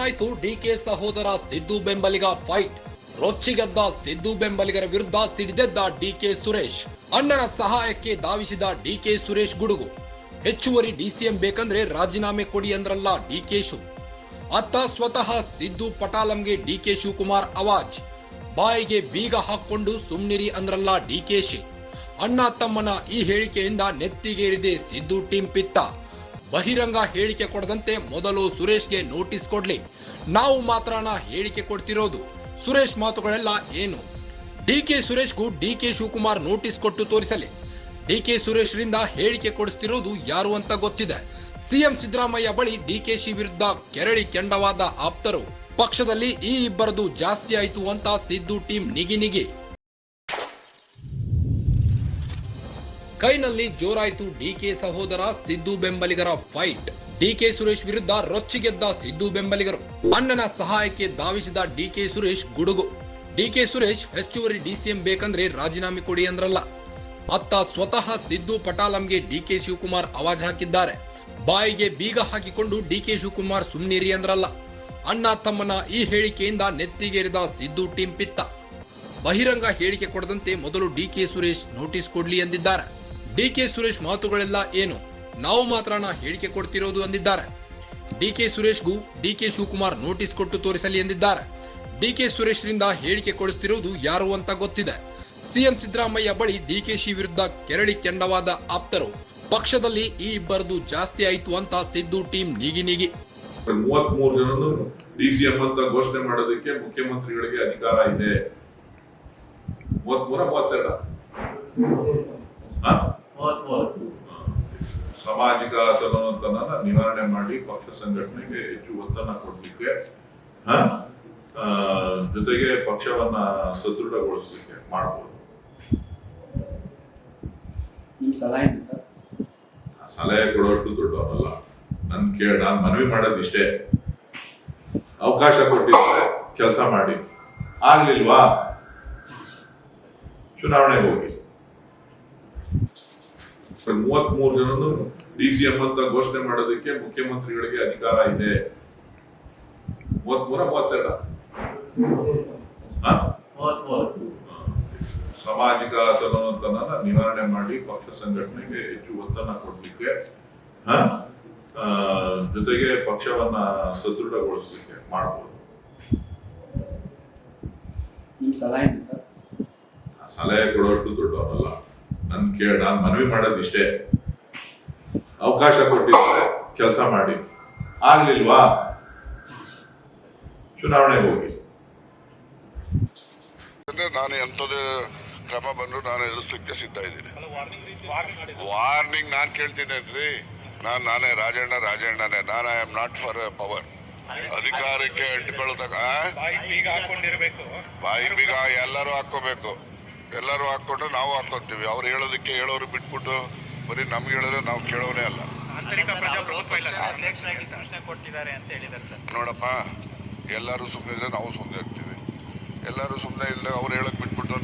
ಜೋರಾಯ್ತು ಡಿಕೆ ಸಹೋದರ ಸಿದ್ದು ಬೆಂಬಲಿಗ ಫೈಟ್ ರೊಚ್ಚಿಗೆದ್ದ ಸಿದ್ದು ಬೆಂಬಲಿಗರ ವಿರುದ್ಧ ಸಿಡಿದೆದ್ದ ಡಿಕೆ ಸುರೇಶ್. ಅಣ್ಣನ ಸಹಾಯಕ್ಕೆ ಧಾವಿಸಿದ ಡಿಕೆ ಸುರೇಶ್ ಗುಡುಗು. ಹೆಚ್ಚುವರಿ ಡಿಸಿಎಂ ಬೇಕಂದ್ರೆ ರಾಜೀನಾಮೆ ಕೊಡಿ ಅಂದ್ರಲ್ಲ ಡಿಕೆಶು ಅತ್ತ ಸ್ವತಃ ಸಿದ್ದು ಪಟಾಲಂಗೆ ಡಿಕೆ ಶಿವಕುಮಾರ್ ಅವಾಜ್. ಬಾಯಿಗೆ ಬೀಗ ಹಾಕೊಂಡು ಸುಮ್ನಿರಿ ಅಂದ್ರಲ್ಲ ಡಿಕೆಶಿ ಅಣ್ಣ ತಮ್ಮನ ಈ ಹೇಳಿಕೆಯಿಂದ ನೆತ್ತಿಗೇರಿದೆ ಸಿದ್ದು ಟೀಂ ಪಿತ್ತ. ಬಹಿರಂಗ ಹೇಳಿಕೆ ಕೊಡದಂತೆ ಮೊದಲು ಸುರೇಶ್ಗೆ ನೋಟಿಸ್ ಕೊಡ್ಲಿ. ನಾವು ಮಾತ್ರ ಹೇಳಿಕೆ ಕೊಡ್ತಿರೋದು. ಸುರೇಶ್ ಮಾತುಗಳೆಲ್ಲ ಏನು? ಡಿ ಕೆ ಸುರೇಶ್ಗೂ ಡಿ ಕೆ ಶಿವಕುಮಾರ್ ನೋಟಿಸ್ ಕೊಟ್ಟು ತೋರಿಸಲಿ. ಡಿ ಕೆ ಸುರೇಶ್ ರಿಂದ ಹೇಳಿಕೆ ಕೊಡಿಸ್ತಿರೋದು ಯಾರು ಅಂತ ಗೊತ್ತಿದೆ. ಸಿಎಂ ಸಿದ್ದರಾಮಯ್ಯ ಬಳಿ ಡಿ ಕೆ ಶಿ ವಿರುದ್ಧ ಕೆರಳಿ ಕೆಂಡವಾದ ಆಪ್ತರು. ಪಕ್ಷದಲ್ಲಿ ಈ ಇಬ್ಬರದು ಜಾಸ್ತಿ ಆಯಿತು ಅಂತ ಸಿದ್ದು ಟೀಂ ನಿಗಿ ನಿಗಿ. ಕೈನಲ್ಲಿ ಜೋರಾಯಿತು ಡಿಕೆ ಸಹೋದರ ಸಿದ್ದು ಬೆಂಬಲಿಗರ ಫೈಟ್ ಡಿಕೆ ಸುರೇಶ್ ವಿರುದ್ಧ ರೊಚ್ಚಿಗೆದ್ದ ಸಿದ್ದು ಬೆಂಬಲಿಗರು. ಅಣ್ಣನ ಸಹಾಯಕ್ಕೆ ಧಾವಿಸಿದ ಡಿಕೆ ಸುರೇಶ್ ಗುಡುಗು. ಡಿಕೆ ಸುರೇಶ್ ಹೆಚ್ಚುವರಿ ಡಿಸಿಎಂ ಬೇಕಂದ್ರೆ ರಾಜೀನಾಮೆ ಕೊಡಿ ಅಂದ್ರಲ್ಲ. ಅತ್ತ ಸ್ವತಃ ಸಿದ್ದು ಪಟಾಲಂಗೆ ಡಿಕೆ ಶಿವಕುಮಾರ್ ಅವಾಜ್ ಹಾಕಿದ್ದಾರೆ. ಬಾಯಿಗೆ ಬೀಗ ಹಾಕಿಕೊಂಡು ಡಿಕೆ ಶಿವಕುಮಾರ್ ಸುಮ್ನಿರಿ ಅಂದ್ರಲ್ಲ. ಅಣ್ಣ ತಮ್ಮನ ಈ ಹೇಳಿಕೆಯಿಂದ ನೆತ್ತಿಗೇರಿದ ಸಿದ್ದು ಟೀಂ ಪಿತ್ತ. ಬಹಿರಂಗ ಹೇಳಿಕೆ ಕೊಡದಂತೆ ಮೊದಲು ಡಿಕೆ ಸುರೇಶ್ ನೋಟಿಸ್ ಕೊಡ್ಲಿ ಎಂದಿದ್ದಾರೆ. ಡಿಕೆ ಸುರೇಶ್ ಮಾತುಗಳೆಲ್ಲ ಏನು? ನಾವು ಮಾತ್ರ ಹೇಳಿಕೆ ಕೊಡ್ತಿರೋದು ಅಂದಿದ್ದಾರೆ. ಡಿಕೆ ಸುರೇಶ್ಗೂ ಡಿಕೆ ಶಿವಕುಮಾರ್ ನೋಟಿಸ್ ಕೊಟ್ಟು ತೋರಿಸಲಿ ಎಂದಿದ್ದಾರೆ. ಡಿಕೆ ಸುರೇಶ್ರಿಂದ ಹೇಳಿಕೆ ಕೊಡಿಸ್ತಿರುವುದು ಯಾರು ಅಂತ ಗೊತ್ತಿದೆ. ಸಿಎಂ ಸಿದ್ದರಾಮಯ್ಯ ಬಳಿ ಡಿಕೆಶಿ ವಿರುದ್ಧ ಕೆರಳಿ ಕೆಂಡವಾದ ಆಪ್ತರು. ಪಕ್ಷದಲ್ಲಿ ಈ ಇಬ್ಬರದು ಜಾಸ್ತಿ ಆಯ್ತು ಅಂತ ಸಿದ್ದು ಟೀಂ ನೀಗಿ ನೀಗಿ. ಮೂವತ್ತ್ ಮೂರು ಡಿ ಸಿ ಅಂತ ಘೋಷಣೆ ಮಾಡೋದಕ್ಕೆ ಮುಖ್ಯಮಂತ್ರಿಗಳಿಗೆ ಅಧಿಕಾರ ಇದೆ. ಮೂವತ್ತ್ ಮೂರ ಮೂವತ್ತೆರಡ ಸಾಮಾಜಿಕ ಅಸಮಾನತನ ನಿವಾರಣೆ ಮಾಡಿ ಪಕ್ಷ ಸಂಘಟನೆಗೆ ಹೆಚ್ಚು ಒತ್ತನ್ನ ಕೊಡ್ಲಿಕ್ಕೆ ಜೊತೆಗೆ ಪಕ್ಷವನ್ನ ಸದೃಢಗೊಳಿಸ್ಲಿಕ್ಕೆ ಮಾಡಬಹುದು ಸಲಹೆ ಕೊಡುವಷ್ಟು ದೊಡ್ಡವರಲ್ಲ ನನ್ ಕೇಳ ನಾನು ಮನವಿ ಮಾಡೋದು ಇಷ್ಟೇ ಅವಕಾಶ ಕೊಟ್ಟಿದ್ರೆ ಕೆಲಸ ಮಾಡಿ. ಆಗ್ಲಿಲ್ವಾ? ಚುನಾವಣೆಗೆ ಹೋಗಿ. ಮೂವತ್ತ್ ಮೂರು ಜನನು ಡಿ ಸಿ ಎಂ ಅಂತ ಘೋಷಣೆ ಮಾಡೋದಕ್ಕೆ ಮುಖ್ಯಮಂತ್ರಿಗಳಿಗೆ ಅಧಿಕಾರ ಇದೆ. ಮೂವತ್ಮೂರ ಮೂವತ್ತೆರಡ? ಹ? ಸಾಮಾಜಿಕ ಅಸಮಾನತನ ನಿವಾರಣೆ ಮಾಡಿ ಪಕ್ಷ ಸಂಘಟನೆಗೆ ಹೆಚ್ಚು ಒತ್ತನ್ನ ಕೊಡ್ಲಿಕ್ಕೆ ಹ? ಆ, ಜೊತೆಗೆ ಪಕ್ಷವನ್ನ ಸದೃಢಗೊಳಿಸ್ಲಿಕ್ಕೆ ಮಾಡಬಹುದು ಸರ್? ಸಲಹೆ ಕೊಡುವಷ್ಟು ದೊಡ್ಡವರಲ್ಲ. ನನ್ ಕೇಳ ನಾನು ಮನವಿ ಮಾಡೋದು ಇಷ್ಟೇ ಅವಕಾಶ ಕೊಟ್ಟಿದ್ದಾರೆ ಕೆಲಸ ಮಾಡಿ. ಆಗ್ಲಿಲ್ವಾ? ಚುನಾವಣೆಗೆ ಹೋಗಿ. ಅಂದ್ರೆ ನಾನು ಎಂಥದ್ದು ಕ್ರಮ ಬಂದ್ರು ನಾನು ಎದುರಿಸ್ಲಿಕ್ಕೆ ಸಿದ್ಧ ಇದ್ದೀನಿ. ವಾರ್ನಿಂಗ್ ನಾನು ಕೇಳ್ತೀನೇನ್ರಿ ನಾನು ನಾನೇ ರಾಜಣ್ಣ ರಾಜಣ್ಣನೇ. ನಾನು I am not for power ಅಧಿಕಾರಕ್ಕೆ ಅಂಟಿಕೊಳ್ಳೋದಾಗ ಬಾಯಿ ಬೀಗ ಎಲ್ಲರೂ ಹಾಕೋಬೇಕು ಎಲ್ಲರೂ ಹಾಕೊಂಡ್ರೆ ನಾವು ಹಾಕೊಂತೀವಿ. ಅವ್ರು ಹೇಳೋದಕ್ಕೆ ಹೇಳೋರು ಬಿಟ್ಬಿಟ್ಟು ಬರೀ ನಮ್ಗೆ ಹೇಳಿದ್ರೆ ನಾವು ಕೇಳೋನೇ ಅಲ್ಲ. ನೋಡಪ್ಪ ಎಲ್ಲರೂ ಸುಮ್ಮನೆ ಇದ್ರೆ ನಾವು ಸುಮ್ಮನೆ ಇರ್ತೀವಿ. ಎಲ್ಲರೂ ಸುಮ್ಮನೆ ಇಲ್ಲ ಅವ್ರು ಹೇಳಕ್ ಬಿಟ್ಬಿಟ್ಟು